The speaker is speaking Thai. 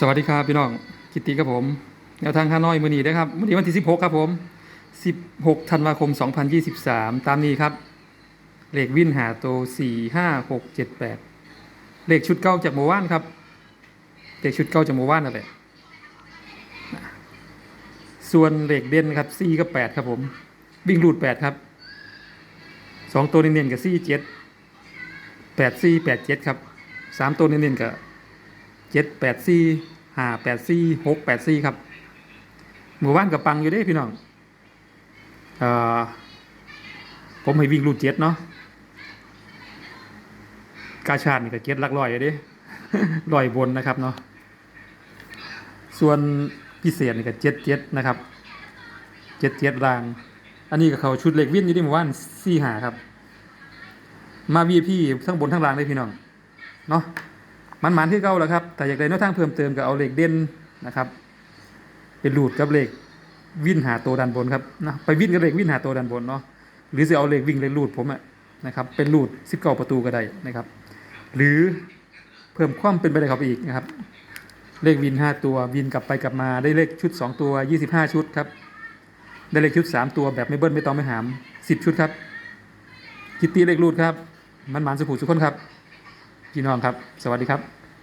สวัสดีครับพี่น้องกิตติครับผมแนวทางข้าน้อยมือนีได้ครับมือนีวันที่ 16 ครับผม 16ธันวาคม 2023 ตามนี้ครับ เลขวินหาโต 4 5 6 7 8 เลขชุดเก้าจากโมว่านครับ เลขชุดเก้าจากโมว่านนั่นแหละส่วนเลขเด่นครับ4กับ 8 ครับผม วิ่งรูด 8 ครับ 2 ตัวเน้นๆกับ4 7 8 4 8 7 ครับ 3 ตัวเน้นๆกับ เจ็ดแปดสี่ห้าแปดสี่หกแปดสี่ครับหมู่บ้านกับปังอยู่ด้พี่น้องอผมให้วิ่งรูดเจ็ดเนาะกาชาดนี่ก็เจ็ดลักลอยอยู่ด้ลอยบนนะครับเนาะส่วนพิเศษนี่ก็เจ็ดเจ็ดนะครับเจ็ดเจ็ดราง อันนี้ก็เขาชุดเหล็กวิ่นอยู่ที่หมู่บ้านสี่หาครับ มาวีพี่ทั้งบนทั้งล่างเลยพี่น้องเนาะ มันหมานที่เก่าแล้วครับแต่อยากได้แนวทางเพิ่มเติมก็เอาเหล็กเด่นนะครับ เป็นรูดกับเหล็กวิ่นหาตัวดันบนครับนะไปวิ่นกับเหล็กวิ่นหาตัวดันบนเนาะหรือจะเอาเหล็กวิ่งเหล็กรูดผมอะนะครับเป็นรูดสิบเก้าประตูก็ได้นะครับ หรือเพิ่มความเป็นไปได้ครับอีกนะครับ เลขวินห้าตัววินกลับไปกลับมาได้เลขชุดสองตัวยี่สิบห้าชุดครับได้เลขชุดสามตัวแบบไม่เบิ้ลไม่ต้องไม่หามสิบชุดครับกิตตีเลขรูดครับ มันหมานสุขุสุขคนครับพี่น้องครับ สวัสดีครับ